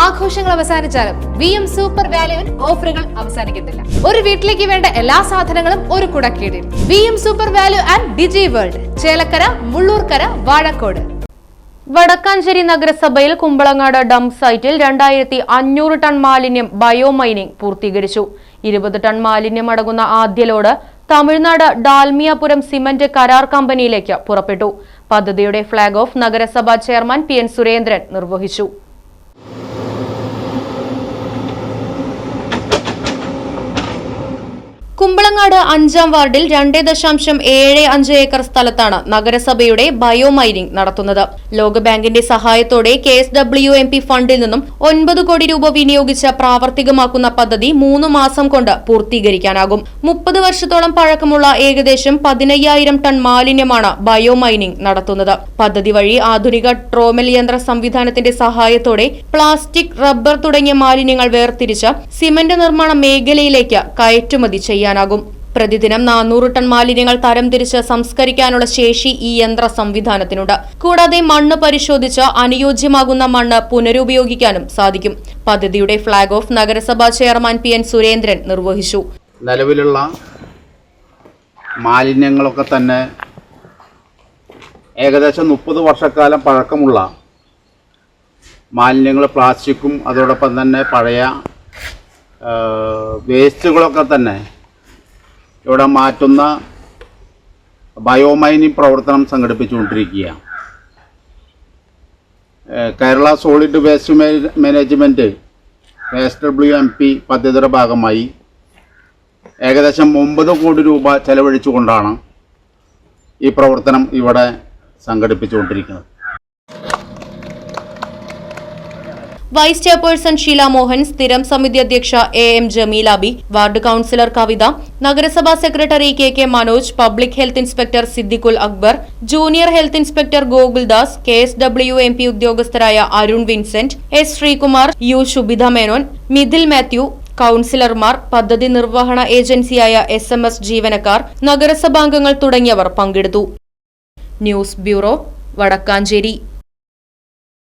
ആഘോഷങ്ങൾ അവസാനിച്ചാലും V M super വാല്യുവിൽ ഓഫറുകൾ അവസാനിക്കുന്നില്ല. ഒരു വീട്ടിലേക്ക് വേണ്ട എല്ലാ സാധനങ്ങളും ഒരു കുടക്കീടിൽ. V M super value and digi world Chelakkara Mullurkara Vazhakkode. Wadakkanchery നഗരസഭയിൽ കുമ്പളങ്ങാട് ഡംപ് സൈറ്റിൽ രണ്ടായിരത്തി അഞ്ഞൂറ് ടൺ മാലിന്യം ബയോമൈനിംഗ് പൂർത്തീകരിച്ചു. ഇരുപത് ടൺ മാലിന്യം അടങ്ങുന്ന ആദ്യ ലോഡ് തമിഴ്നാട് ഡാൽമിയാപുരം സിമന്റ് കരാർ കമ്പനിയിലേക്ക് പുറപ്പെട്ടു. പദ്ധതിയുടെ ഫ്ളാഗ് ഓഫ് നഗരസഭാ ചെയർമാൻ പി എൻ സുരേന്ദ്രൻ നിർവഹിച്ചു. കുമ്പളങ്ങാട് അഞ്ചാം വാർഡിൽ രണ്ട് ദശാംശം ഏഴ് അഞ്ച് ഏക്കർ സ്ഥലത്താണ് നഗരസഭയുടെ ബയോമൈനിംഗ് നടത്തുന്നത്. ലോകബാങ്കിന്റെ സഹായത്തോടെ K S W M P ഫണ്ടിൽ നിന്നും ഒൻപത് കോടി രൂപ വിനിയോഗിച്ച് പ്രാവർത്തികമാക്കുന്ന പദ്ധതി മൂന്ന് മാസം കൊണ്ട് പൂർത്തീകരിക്കാനാകും. മുപ്പത് വർഷത്തോളം പഴക്കമുള്ള ഏകദേശം പതിനയ്യായിരം ടൺ മാലിന്യമാണ് ബയോമൈനിംഗ് നടത്തുന്നത്. പദ്ധതി വഴി ആധുനിക ട്രോമൽ യന്ത്ര സംവിധാനത്തിന്റെ സഹായത്തോടെ പ്ലാസ്റ്റിക് റബ്ബർ തുടങ്ങിയ മാലിന്യങ്ങൾ വേർതിരിച്ച് സിമന്റ് നിർമ്മാണ മേഖലയിലേക്ക് കയറ്റുമതി ചെയ്യാനാകും പ്രതിദിനം നാനൂറ് ടൺ മാലിന്യങ്ങൾ തരംതിരിച്ച് സംസ്കരിക്കാനുള്ള ശേഷി ഈ യന്ത്ര സംവിധാനത്തിനുണ്ട്. കൂടാതെ മണ്ണ് പരിശോധിച്ച് അനുയോജ്യമാകുന്ന മണ്ണ് പുനരുപയോഗിക്കാനും സാധിക്കും. പദ്ധതിയുടെ ഫ്ളാഗ് ഓഫ് നഗരസഭാ ചെയർമാൻ പി എൻ സുരേന്ദ്രൻ നിർവഹിച്ചു. നിലവിലുള്ള മാലിന്യങ്ങളൊക്കെ തന്നെ ഏകദേശം മുപ്പത് വർഷക്കാലം പഴക്കമുള്ള മാലിന്യങ്ങൾ പ്ലാസ്റ്റിക്കും അതോടൊപ്പം തന്നെ പഴയ വേസ്റ്റുകളൊക്കെ തന്നെ ഇവിടെ മാറ്റുന്ന ബയോമൈനിങ് പ്രവർത്തനം സംഘടിപ്പിച്ചുകൊണ്ടിരിക്കുകയാണ് Kerala solid waste management waste W M P പദ്ധതിയുടെ ഭാഗമായി ഏകദേശം ഒമ്പത് കോടി രൂപ ചെലവഴിച്ചുകൊണ്ടാണ് ഈ പ്രവർത്തനം ഇവിടെ സംഘടിപ്പിച്ചുകൊണ്ടിരിക്കുന്നത്. വൈസ് ചെയർപേഴ്സൺ ഷീല മോഹൻ സ്ഥിരം സമിതി അധ്യക്ഷ A M Jameelabi ward councillor Kavitha നഗരസഭാ secretary K K Manoj public health inspector Siddiqul Akbar junior health inspector Gokuldas K S W M P ഉദ്യോഗസ്ഥരായ Arun Vincent S Sreekumar U Shubhitha Menon Mithil Mathew കൌൺസിലർമാർ പദ്ധതി നിർവഹണ ഏജൻസിയായ എസ് എം എസ് ജീവനക്കാർ നഗരസഭാംഗങ്ങൾ തുടങ്ങിയവർ പങ്കെടുത്തു. News bureau Wadakkanchery.